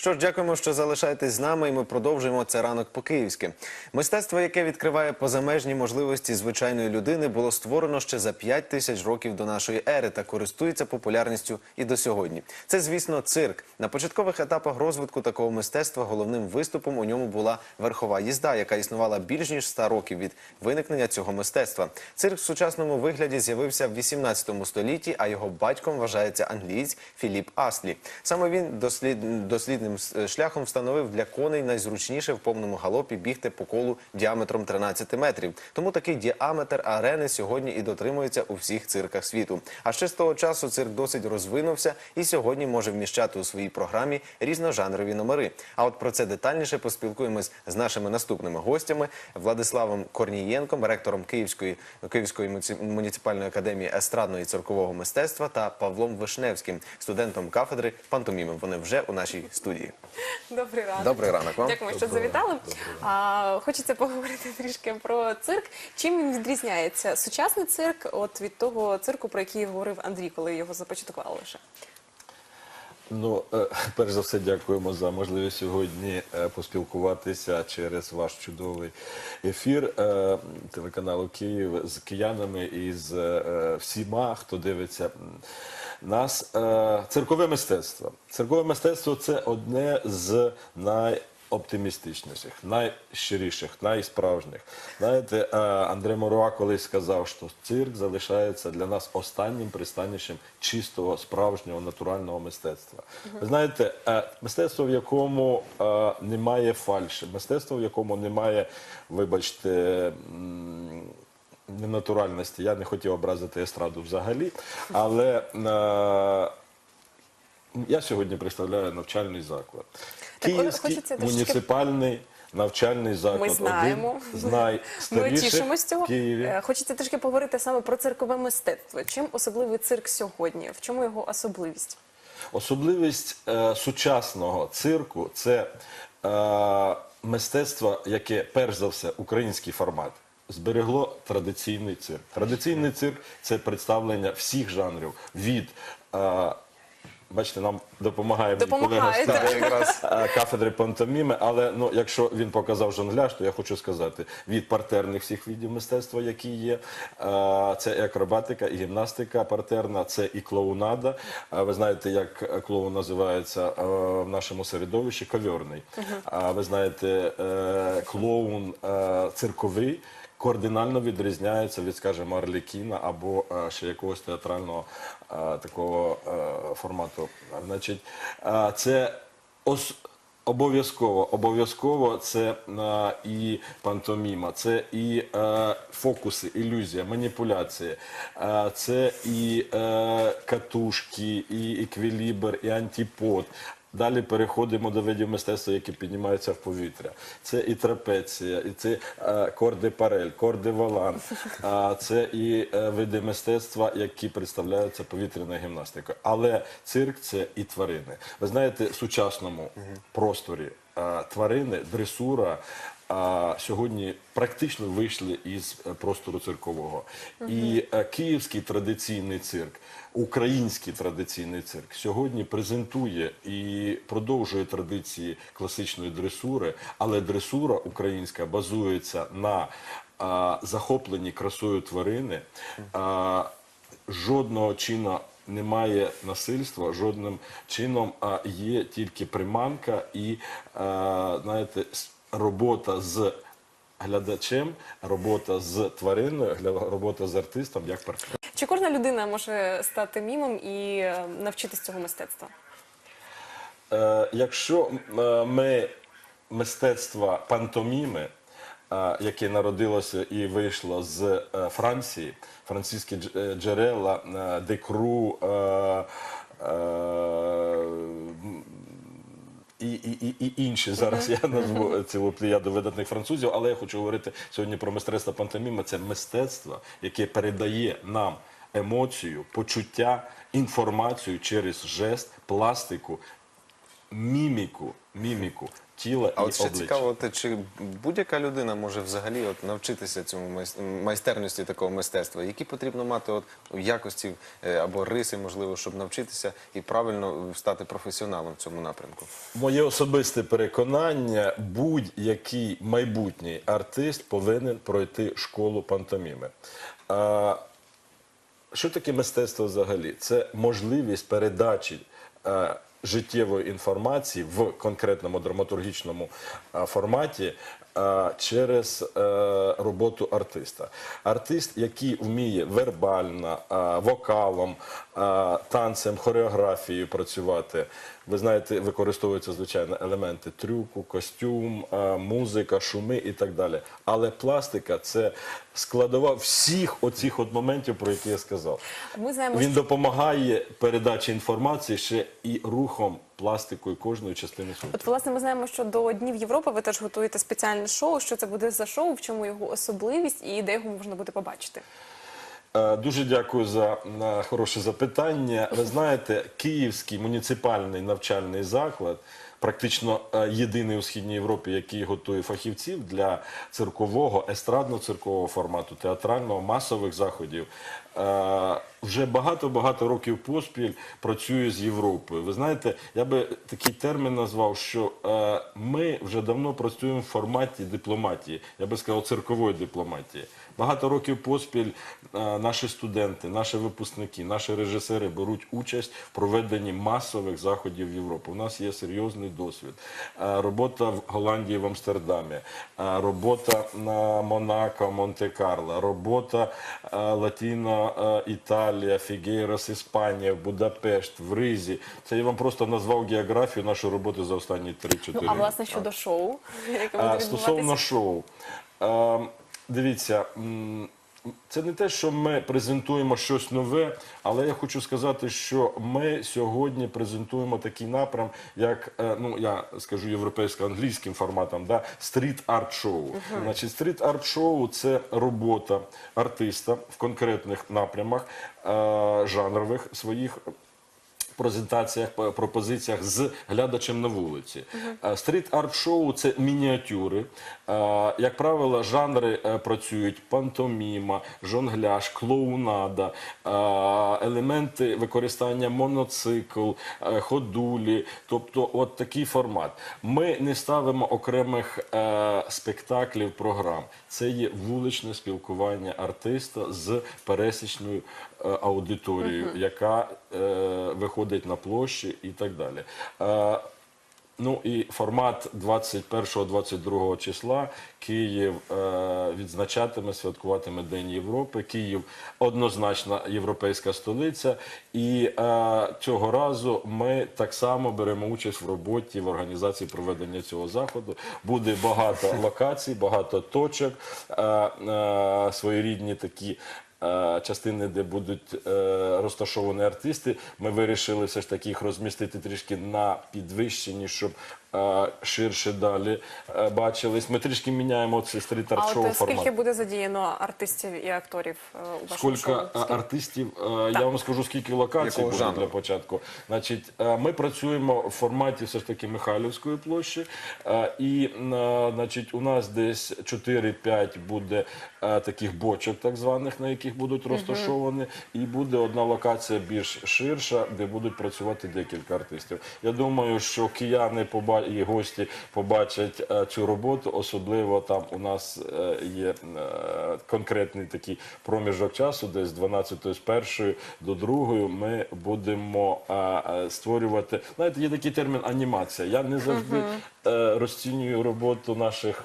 Що ж, дякуємо, що залишаєтесь з нами, і ми продовжуємо це ранок по-київськи. Мистецтво, яке відкриває позамежні можливості звичайної людини, було створено ще за 5 тисяч років до нашої ери та користується популярністю і до сьогодні. Це, звісно, цирк. На початкових етапах розвитку такого мистецтва головним виступом у ньому була верхова їзда, яка існувала більш ніж 100 років від виникнення цього мистецтва. Цирк в сучасному вигляді з'явився в 18 столітті, а його батьком вважається англієць Філіп Аслі. Саме він дослід... дослідним с- шляхом встановив для коней найзручніше в повному галопі бігти по колу діаметром 13 метрів. Тому такий діаметр арени сьогодні і дотримується у всіх цирках світу. А ще з того часу цирк досить розвинувся і сьогодні може вміщати у своїй програмі різножанрові номери. А от про це детальніше поспілкуємось з нашими наступними гостями Владиславом Корнієнком, ректором Київської Київської муніципальної академії естрадного і циркового мистецтва та Павлом Вишневським, студентом кафедри пантоміми. Вони вже у нашій студії. Добрий ранок. Добрий ранок вам. Дякую, що завітали. А, хочеться поговорити трішки про цирк. Чим він відрізняється? Сучасний цирк от від того цирку, про який говорив Андрій, коли його започаткували лише. Ну, е, перш за все, дякуємо за можливість сьогодні е, поспілкуватися через ваш чудовий ефір е, телеканалу Київ з киянами і з всіма, хто дивиться нас. Церкове мистецтво. Церкове мистецтво це одне з най оптимістичніших, найщиріших, найсправжніх. Знаєте, е, Андре Моруа колись сказав, що цирк залишається для нас останнім пристанищем чистого, справжнього, натурального мистецтва. Ви знаєте, е, мистецтво, в якому е, немає фальші, мистецтво, в якому немає, вибачте, ненатуральності. Я не хотів образити естраду взагалі, але я сьогодні представляю навчальний заклад. Так, Київський хочеться трошки- муніципальний навчальний заклад. Ми знаємо. Один з Ми найстаріших тішимось цього. в Києві. Е, Хочеться трішки поговорити саме про циркове мистецтво. Чим особливий цирк сьогодні? В чому його особливість? Особливість е, сучасного цирку це е, мистецтво, яке перш за все український формат. Зберегло традиційний цирк. Традиційний цирк це представлення всіх жанрів від. Е, Бачите, нам допомагає мій колега Допомагає, з кафедри, якраз е, кафедри пантоміми. Але ну, якщо він показав жонгляж, то я хочу сказати від партерних всіх видів мистецтва, які є. е, Це і акробатика, і гімнастика партерна, це і клоунада. Е, Ви знаєте, як клоун називається е, в нашому середовищі ковьорний. А ви знаєте, е, клоун е, цирковий. Кардинально відрізняється від, скажімо, Арлікіна або е, ще якогось театрального е, такого е, формату. Значить, це ос- обов'язково, обов'язково це е, і пантоміма, це і е, фокуси, ілюзія, маніпуляції, е, це і е, катушки, і еквілібр, і антипод. Далі переходимо до видів мистецтва, які піднімаються в повітря. Це і трапеція, і це е, корди парель, корди валан, а це і е, види мистецтва, які представляються повітряною гімнастикою. Але цирк це і тварини. Ви знаєте, в сучасному просторі е, тварини, дресура. А сьогодні практично вийшли із е, простору циркового. І е, київський традиційний цирк, український традиційний цирк сьогодні презентує і продовжує традиції класичної дресури, але дресура українська базується на а, захопленні красою тварини. А, жодного чину немає насильства, жодним чином а є тільки приманка і а, знаєте, с- робота з глядачем, робота з твариною, робота з артистом як партнер. Чи кожна людина може стати мімом і е, навчитись цього мистецтва? Е, якщо е, ми мистецтво пантоміми, е, яке народилося і вийшло з Франції, французькі джерела, декру, е, і, і, і, і інші. Зараз я назву цілу плеяду видатних французів, але я хочу говорити сьогодні про мистецтво пантоміма. Це мистецтво, яке передає нам емоцію, почуття, інформацію через жест, пластику міміку, міміку тіла А і от ще обличчя. цікаво, от, чи будь-яка людина може взагалі от, навчитися цьому майс- майстерності такого мистецтва? Які потрібно мати от, якості е, або риси, можливо, щоб навчитися і правильно стати професіоналом в цьому напрямку? Моє особисте переконання: будь-який майбутній артист повинен пройти школу пантоміми. А, що таке мистецтво взагалі? Це можливість передачі е, життєвої інформації в конкретному драматургічному форматі через е, роботу артиста. Артист, який вміє вербально, е, вокалом, е, танцем, хореографією працювати. Ви знаєте, використовуються звичайно елементи трюку, костюм, е, музика, шуми і так далі. Але пластика це складова всіх оцих от моментів, про які я сказав. Ми знаємо, Він допомагає передачі інформації ще і рухом пластикою кожної частини суду. От, власне, ми знаємо, що до Днів Європи ви теж готуєте спеціальне шоу. Що це буде за шоу, в чому його особливість і де його можна буде побачити? Е, Дуже дякую за хороше запитання. Ви знаєте, Київський муніципальний навчальний заклад. Практично е, єдиний у східній Європі, який готує фахівців для циркового, естрадно-циркового формату, театрального, масових заходів. Вже багато-багато років поспіль працює з Європою. Ви знаєте, я би такий термін назвав, що е, ми вже давно працюємо в форматі дипломатії, я би сказав, циркової дипломатії. Багато років поспіль е, наші студенти, наші випускники, наші режисери беруть участь в проведенні масових заходів в Європі. У нас є серйозний досвід. Е, Робота в Голландії, в Амстердамі, робота на Монако, Монте-Карло, робота Латіно, Італія, Фігейрос, Іспанія, Будапешт, в Ризі. Це я вам просто назвав географію нашої роботи за останні 3-4 Ну а власне щодо шоу, яке буде відбуватися? стосовно шоу, е, дивіться, це не те, що ми презентуємо щось нове, але я хочу сказати, що ми сьогодні презентуємо такий напрям, як е, ну я скажу європейсько-англійським форматом, да, стріт арт шоу. Значить, стріт арт шоу це робота артиста в конкретних напрямах е, жанрових своїх презентаціях, пропозиціях з глядачем на вулиці. Е, Стріт арт шоу це мініатюри. Е, Як правило, жанри е, працюють пантоміма, жонгляж, клоунада, елементи використання моноцикл, ходулі. Тобто, от такий формат. Ми не ставимо окремих спектаклів, програм. Це є вуличне спілкування артиста з пересічною аудиторією, яка е, виходить на площі і так далі. Е, Ну і формат 21-22 числа Київ е, відзначатиме, святкуватиме День Європи. Київ однозначно європейська столиця. І е, цього разу ми так само беремо участь в роботі в організації проведення цього заходу. Буде багато локацій, багато точок, е, е, своєрідні такі. Е, Частини, де будуть е, розташовані артисти, ми вирішили все ж таки їх розмістити трішки на підвищенні, щоб ширше далі е, бачились. Ми трішки міняємо цей А стріт-арт-шоу от формат. скільки буде задіяно артистів і акторів е, у вашому Скільки шоу? е, артистів, е, я вам скажу, скільки локацій Якого буде жанру? для початку. Значить, е, ми працюємо в форматі все ж таки Михайлівської площі, е, і е, значить, у нас десь 4-5 буде е, таких бочок, так званих, на яких будуть розташовані, і буде одна локація більш ширша, де будуть працювати декілька артистів. Я думаю, що кияни і гості побачать е, цю роботу, особливо там у нас е, є е, конкретний такий проміжок часу, десь з 12 з 1 до 2 ми будемо створювати. Знаєте, є такий термін анімація. Я не завжди е, розцінюю роботу наших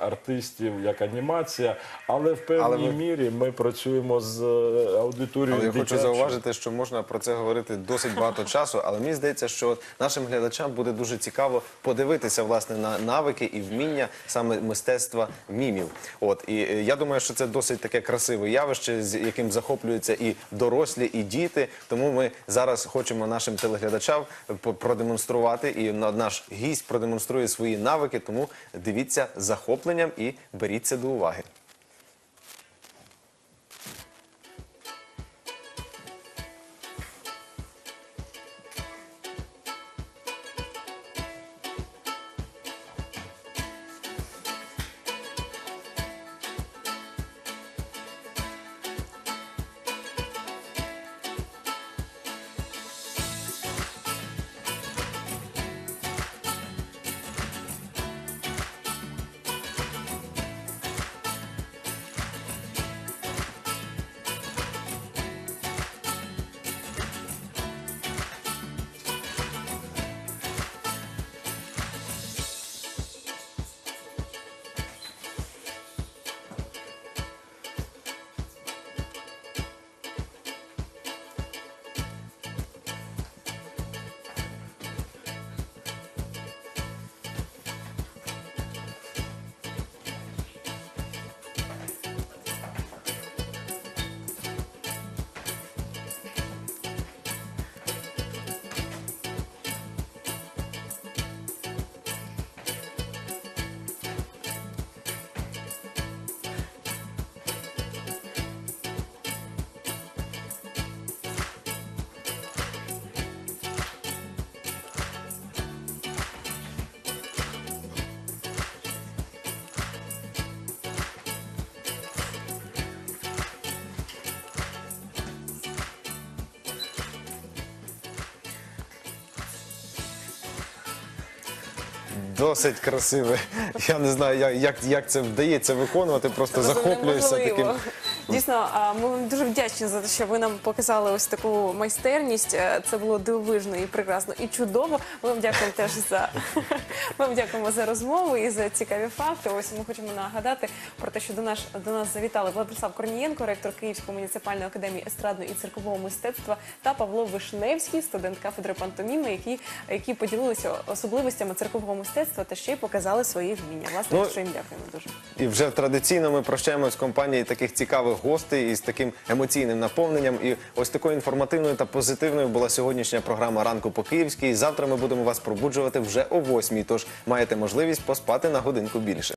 артистів як анімація, але в певній Але ми- мірі ми працюємо з е, аудиторією. Але я хочу зауважити, що можна про це говорити досить багато часу, але мені здається, що нашим глядачам буде дуже цікаво подивитися власне на навики і вміння саме мистецтва мімів. От і е, я думаю, що це досить таке красиве явище, з яким захоплюються і дорослі, і діти. Тому ми зараз хочемо нашим телеглядачам продемонструвати, і на- наш гість продемонструє свої навики. Тому дивіться захопленням і беріться до уваги. Досить красиве. Я не знаю, як, як, це вдається виконувати, просто захоплююся неможливо. Дійсно, ми вам дуже вдячні за те, що ви нам показали ось таку майстерність. Е, Це було дивовижно і прекрасно, і чудово. Ми вам дякуємо теж за ми вам дякуємо за розмову і за цікаві факти. Ось ми хочемо нагадати про те, що до нас до нас завітали Владислав Корнієнко, ректор Київської муніципальної академії естрадного і циркового мистецтва, та Павло Вишневський, студент кафедри пантоміми, які, які поділилися особливостями циркового мистецтва та ще й показали свої вміння. Власне, Ну, що їм дякуємо дуже. І вже традиційно ми прощаємось з компанією таких цікавих гостей із таким емоційним наповненням. І ось такою інформативною та позитивною була сьогоднішня програма ранку по київській. Завтра ми будемо вас пробуджувати вже о восьмій. Тож маєте можливість поспати на годинку більше.